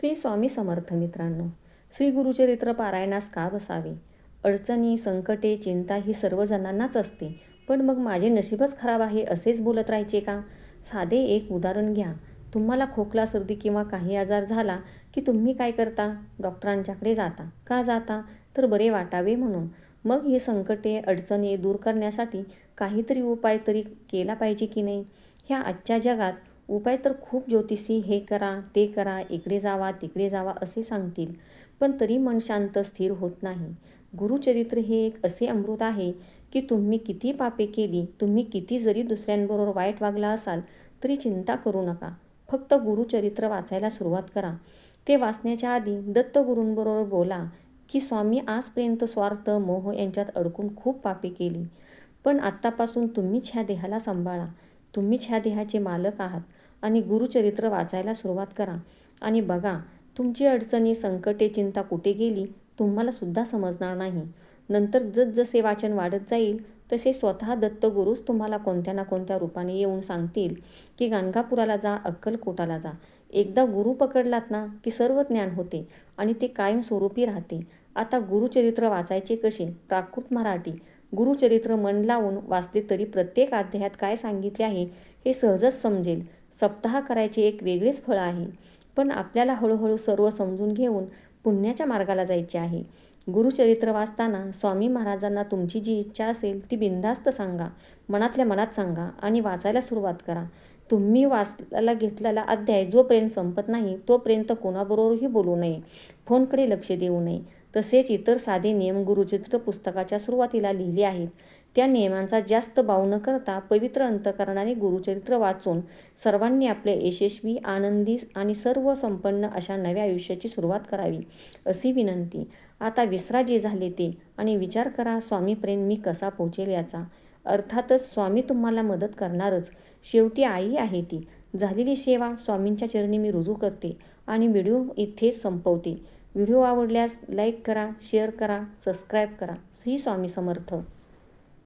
श्री स्वामी समर्थ मित्रांनो श्री गुरुचरित्र पारायणास का बसावे? अडचणी संकटे चिंता ही सर्वजणांनाच असते. पण मग माझे नशीबच खराब आहे असेच बोलत राहायचे का? साधे एक उदाहरण घ्या. तुम्हाला खोकला सर्दी किंवा काही आजार झाला की तुम्ही काय करता? डॉक्टरांच्याकडे जाता. का जाता? तर बरे वाटावे म्हणून. मग ही संकटे अडचणी दूर करण्यासाठी काहीतरी उपाय तरी केला पाहिजे की नाही? ह्या आजच्या जगात उपाय तर खूप ज्योतिषी हे करा ते करा इकडे जावा तिकडे जावा असे सांगतील. पण तरी मन शांत स्थिर होत नाही. गुरुचरित्र हे एक असे अमृत आहे की तुम्ही किती पापे केली तुम्ही किती जरी दुसऱ्यांबरोबर वाईट वागला असाल तरी चिंता करू नका. फक्त गुरुचरित्र वाचायला सुरुवात करा. ते वाचण्याच्या आधी दत्तगुरूंबरोबर बोला की स्वामी आजपर्यंत स्वार्थ मोह यांच्यात अडकून खूप पापे केली. पण आत्तापासून तुम्हीच ह्या देहाला सांभाळा. तुम्हीच ह्या देहाचे मालक आहात आणि गुरुचरित्र वाचायला सुरुवात करा. आणि बघा तुमची अडचणी संकटे चिंता कुठे गेली तुम्हाला सुद्धा समजणार नाही. नंतर जसजसे वाचन वाढत जाईल तसे स्वतः दत्तगुरूच तुम्हाला कोणत्या ना कोणत्या रूपाने येऊन सांगतील की गाणगापुराला जा अक्कलकोटाला जा. एकदा गुरु पकडलात ना की सर्व ज्ञान होते आणि ते कायमस्वरूपी राहते. आता गुरुचरित्र वाचायचे कसे? प्राकृत मराठी. गुरुचरित्र मन लावून वाचले तरी प्रत्येक अध्यायात काय सांगितले आहे हे सहजच समजेल. सप्ताह करायचे एक वेगळेच फळ आहे. पण आपल्याला हळूहळू सर्व समजून घेऊन पुण्याच्या मार्गाला जायचे आहे. गुरुचरित्र वाचताना स्वामी महाराजांना तुमची जी इच्छा असेल ती बिनधास्त सांगा. मनातल्या मनात सांगा आणि वाचायला सुरुवात करा. तुम्ही वाचायला घेतलेला अध्याय जोपर्यंत संपत नाही तोपर्यंत कोणाबरोबरही बोलू नये. फोनकडे लक्ष देऊ नये. तसेच इतर साधे नियम गुरुचित्र पुस्तकाच्या सुरुवातीला लिहिले आहेत. त्या नियमांचा जास्त भाव न करता पवित्र अंतकरणाने गुरुचरित्र वाचून सर्वांनी आपले यशस्वी आनंदी आणि सर्व संपन्न अशा नव्या आयुष्याची सुरुवात करावी अशी विनंती. आता विसरा जे झाले ते आणि विचार करा स्वामीप्रेम मी कसा पोहोचेल याचा. अर्थातच स्वामी तुम्हाला मदत करणारच. शेवटी आई आहे ती. झालेली सेवा स्वामींच्या चरणी मी रुजू करते आणि व्हिडिओ इथेच संपवते. व्हिडिओ आवडल्यास लाईक करा शेअर करा सबस्क्राईब करा. श्री स्वामी समर्थ.